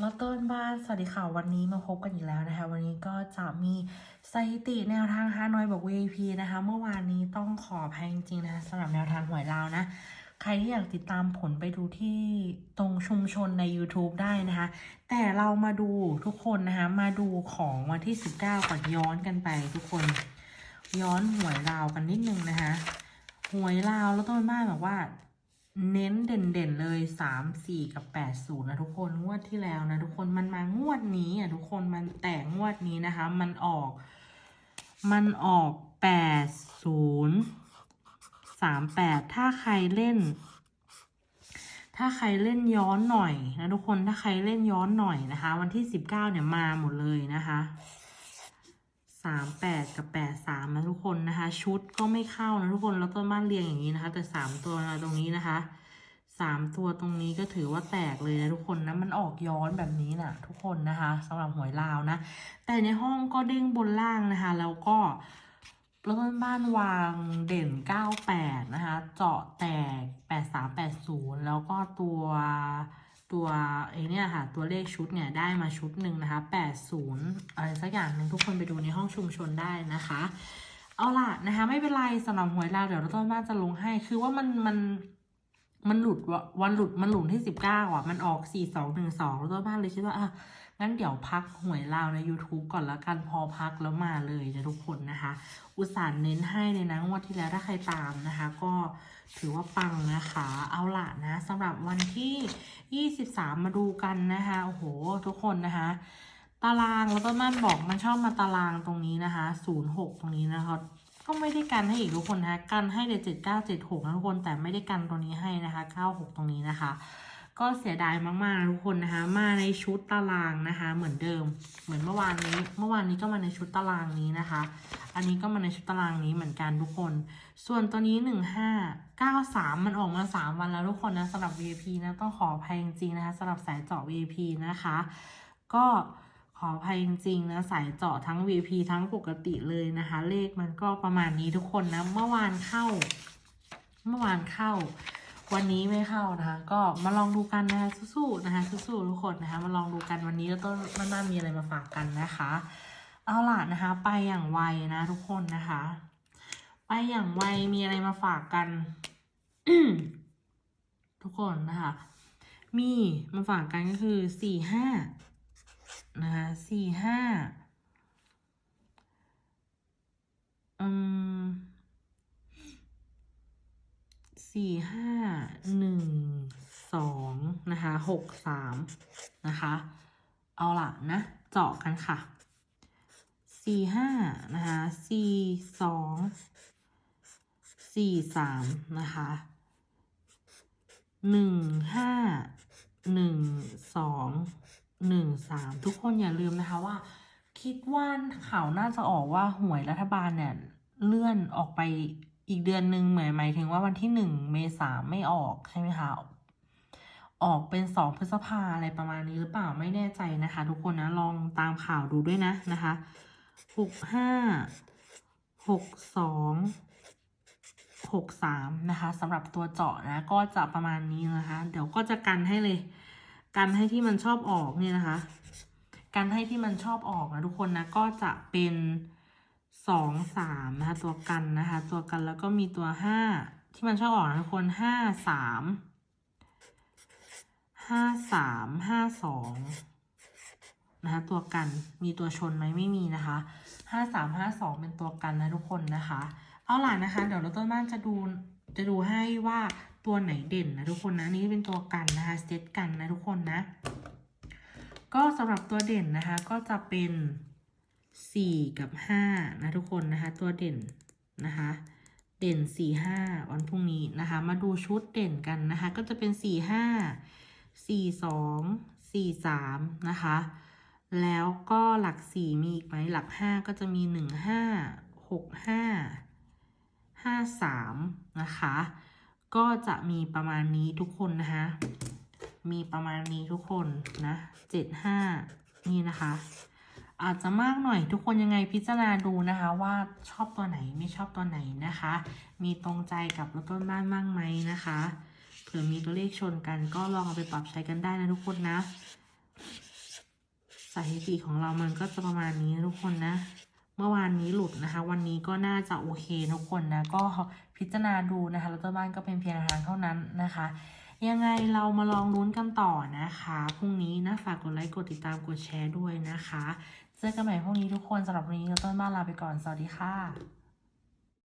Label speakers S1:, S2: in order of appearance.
S1: แล้วต้นบ้าน สวัสดีค่ะ วันนี้มาพบกันอีกแล้วนะคะ วันนี้ก็จะมีสถิติแนวทางฮานอยบอก VIP นะคะ เมื่อวานนี้ต้องขออภัยจริงๆนะคะสำหรับแนวทางหวยลาวนะ ใครที่อยากติดตามผลไปดูที่ตรงชุมชนใน YouTube ได้นะคะ แต่เรามาดูทุกคนนะคะ มาดูของวันที่ 19 ก่อนย้อนกันไปทุกคน ย้อนหวยลาวกันนิดนึงนะคะ หวยลาวแล้วต้นบ้านบอกว่า เน้นเด่นๆเลยสามสี่กับแปดศูนย์นะทุกคน งวดที่แล้วนะทุกคน มันมางวดนี้อะทุกคน มันแตกงวดนี้นะคะ มันออก มันออกแปดศูนย์สามแปดถ้าใครเล่น ถ้าใครเล่นย้อนหน่อยนะทุกคน ถ้าใครเล่นย้อนหน่อยนะคะ วันที่สิบเก้าเนี่ยมาหมดเลยนะคะ สามแปดกับแปดสามนะทุกคนนะคะ ชุดก็ไม่เข้านะทุกคนแล้วต้นบ้านเรียงอย่างนี้นะคะ แต่สามตัวนะตรงนี้นะคะสามตัวตรงนี้ก็ถือว่าแตกเลยนะทุกคนนะมันออกย้อนแบบนี้นะทุกคนนะคะสำหรับหวยลาวนะ แต่ในห้องก็เด้งบนล่างนะคะ แล้วก็แล้วต้นบ้านวางเด่น 98 นะคะ เจาะแตก 8380 แล้วก็ตัว ตัวไอเนี่ยค่ะตัวเลขชุดเนี่ยได้มาชุดหนึ่งนะคะ80อะไรสักอย่างหนึ่งทุกคนไปดูในห้องชุมชนได้นะคะ เอาล่ะนะคะ ไม่เป็นไรสำหรับหวยลาวเดี๋ยวเราต้นบ้านจะลงให้คือว่ามันมันมันหลุดวันหลุดมันหลุดที่สิบเก้าอะ มันออกสี่สองหนึ่งสองแล้วตัวบ้านเลยคิดว่าอะงั้นเดี๋ยวพักหวยลาวใน YouTube ก่อนแล้วกันพอพักแล้วมาเลยนะทุกคนนะคะ อุตส่าห์เน้นให้ในนะงวดที่แล้วถ้าใครตามนะคะ ก็ ถือว่าปังนะคะ เอาละนะสำหรับวันที่ 23 มาดูกันนะคะโอ้โห ทุกคนนะคะ ตารางแล้วก็ม่นบอกมันชอบมาตารางตรงนี้นะคะ06 ตรงนี้นะคะก็ไม่ได้กันให้อีกทุกคนนะคะกันให้เลยเจ็ดเก้าเจ็ดหกนะทุกคนแต่ไม่ได้กันตรงนี้ให้นะคะเก้าหกตรงนี้นะคะ ก็เสียดายมากๆทุกคนนะคะ มาในชุดตารางนะคะ เหมือนเดิม เหมือนเมื่อวานนี้ เมื่อวานนี้ก็มาในชุดตารางนี้นะคะ อันนี้ก็มาในชุดตารางนี้เหมือนกันทุกคน ส่วนตัวนี้หนึ่งห้าเก้าสามมันออกมาสามวันแล้วทุกคนนะสำหรับ VIP นะต้องขออภัยจริงๆนะคะสำหรับสายเจาะ VIP นะคะ ก็ขออภัยจริงๆนะสายเจาะทั้ง VP ทั้งปกติเลยนะคะ เลขมันก็ประมาณนี้ทุกคนนะเมื่อวานเข้า เมื่อวานเข้า วันนี้ไม่เข้านะคะ ก็มาลองดูกันนะคะสู้ๆนะคะสู้ๆทุกคนนะคะ มาลองดูกันวันนี้แล้วต้นมันน่ามีอะไรมาฝากกันนะคะ เอาล่ะนะคะ ไปอย่างไวนะทุกคนนะคะ ไปอย่างไวมีอะไรมาฝากกัน ทุกคนนะคะ มีมาฝากกันก็คือสี่ห้านะคะสี่ห้าอืมสี่ห้าหนึ่งสองนะคะ หกสามนะคะ เอาละนะเจาะกันค่ะสี่ห้านะคะสี่สองสี่สามนะคะหนึ่งห้าหนึ่งสองหนึ่งสามทุกคนอย่าลืมนะคะว่า คิดว่าข่าวน่าจะออกว่าหวยรัฐบาลเนี่ยเลื่อนออกไปอีกเดือนหนึ่งหมายหมายถึงว่าวันที่หนึ่งเมษาไม่ออกใช่ไหมคะ ออกเป็นสองพฤษภาอะไรประมาณนี้หรือเปล่าไม่แน่ใจนะคะ ทุกคนนะลองตามข่าวดูด้วยนะนะคะหกห้าหกสองหกสามนะคะสำหรับตัวเจาะนะก็จะประมาณนี้นะคะ เดี๋ยวก็จะกันให้เลย กันให้ที่มันชอบออกเนี่ยนะคะ กันให้ที่มันชอบออกนะทุกคนนะก็จะเป็นสองสามนะคะตัวกันนะคะ ตัวกันแล้วก็มีตัวห้าที่มันชอบออกนะทุกคนห้าสาม ห้าสามห้าสองนะคะตัวกันมีตัวชนไหมไม่มีนะคะห้าสามห้าสองเป็นตัวกันนะทุกคนนะคะ เอาล่ะนะคะ เดี๋ยวเราต้นบ้านจะดูจะดูให้ว่าตัวไหนเด่นนะทุกคนนะนี่เป็นตัวกันนะคะเซตกันนะทุกคนนะ ก็สำหรับตัวเด่นนะคะก็จะเป็นสี่กับห้านะทุกคนนะคะ ตัวเด่นนะคะเด่นสี่ห้าวันพรุ่งนี้นะคะ มาดูชุดเด่นกันนะคะ ก็จะเป็นสี่ห้า สี่สองสี่สามนะคะ แล้วก็หลักสี่มีอีกไหมหลักห้าก็จะมีหนึ่งห้าหกห้าห้าสามนะคะ ก็จะมีประมาณนี้ทุกคนนะคะ มีประมาณนี้ทุกคนนะเจ็ดห้านี่นะคะ อาจจะมากหน่อยทุกคนยังไงพิจารณาดูนะคะว่าชอบตัวไหนไม่ชอบตัวไหนนะคะ มีตรงใจกับรถต้นบ้านบ้างไหมนะคะ ผื่อมีตัวเลขชนกัน ก็ลองเอาไปปรับใช้กันได้นะทุกคนนะสถิติของเรามันก็จะประมาณนี้ทุกคนนะ เมื่อวานนี้หลุดนะคะ วันนี้ก็น่าจะโอเคทุกคนนะ ก็พิจารณาดูนะคะรัฐบาลก็เป็นเพียงทางเท่านั้นนะคะ ยังไงเรามาลองลุ้นกันต่อนะคะพรุ่งนี้นะฝากกดไลค์กดติดตามกดแชร์ด้วยนะคะ เจอกันใหม่พรุ่งนี้ทุกคนสำหรับวันนี้เราต้นบ้านลาไปก่อนสวัสดีค่ะ